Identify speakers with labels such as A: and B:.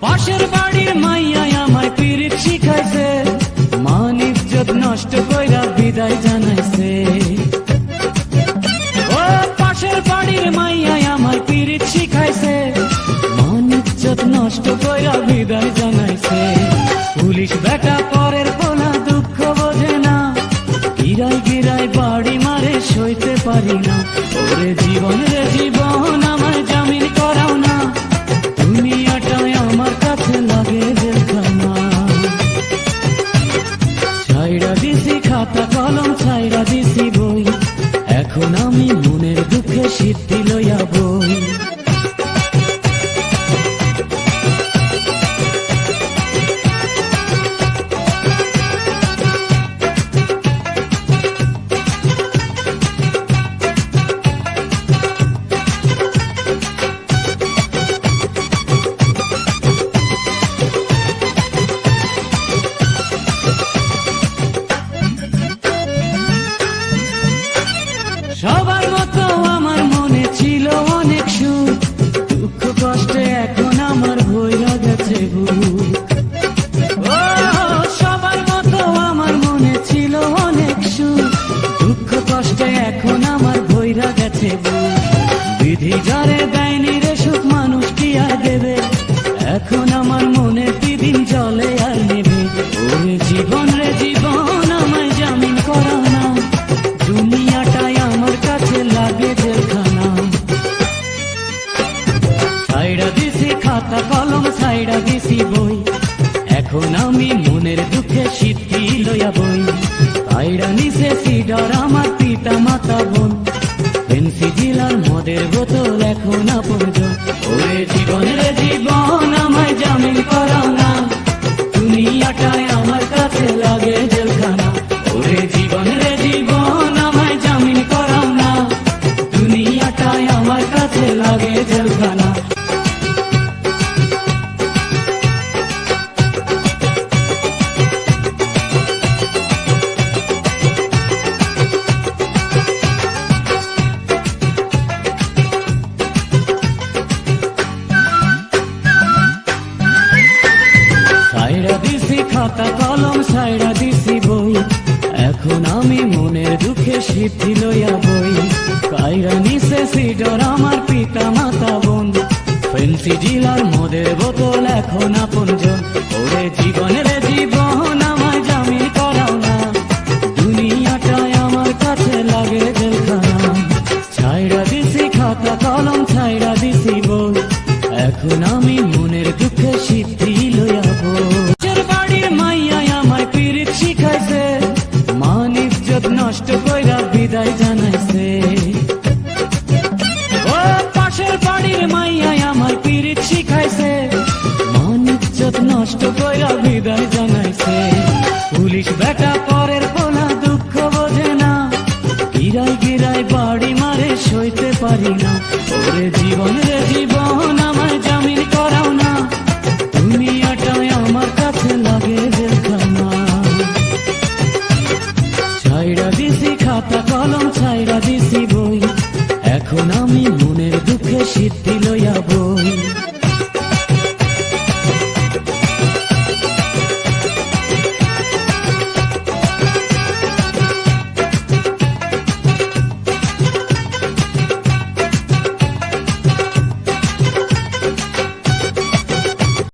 A: পাশের বাড়ির মাইয়া আমায় পিরিত শিখাইছে। মান ইজ্জত নষ্ট কইরা বিদায় জানাইছে। ও পাশের বাড়ির আমায় পিরিত শিখাইছে। নষ্ট কইরা বিদায় জানাইছে। পুলিশ বেটা পরের দুঃখ বোঝে না। গিরাই গিরাই বাড়ি মারে সইতে পারি না। ওরে জীবন রে জীবন আমায় জামিন করাও না। সবার মতো আমার মনে ছিল অনেক সুখ। দুঃখ, কষ্টে এখন আমার ভৈরা গেছে সবার মতো এখন আমার ভৈরা গেছে বিধি দেয়নি রে সুখ, মানুষ কি আর দেবে? এখন আমার মনে দিদিন জলে সাইডা দিছি বই। এখন আমি মনের দুঃখে সিদ্ধি লইয়া বই। সাইডা নিছে সিডর আমার পিতা মাতা বোন। পেন্সি জিলার মদের বোতল এখন আপন ওরে জীবন রে জীবন খাতা কলম সাইরা দিছি বই। এখন আমি মনের দুঃখে সিদ্ধি লইয়া বই। কাইরা নিছে সিডর আমার পিতা মাতা বোন। ফেন্সি জিলার মদের বোতল এখন আপনজন ওরে জীবনের জীবন আমায় জামিন করাও না। দুনিয়াটাই আমার কাছে লাগে জেলখানা। ছাইরা দিছি খাতা কলম ছাইরা দিছি বই। এখন আমি মনের দুঃখে সিদ্ধি ও পাশের বাড়ির মাইয়ায় আমার পিরিত শিখাইছে। মন ইজ্জত নষ্ট কইরা বিদায় জানাইছে। পুলিশ বেটা পরের পোলা দুঃখ বোঝে না। গিরাই গিরাই বাড়ি মারে সইতে পারি না। ওরে জীবন।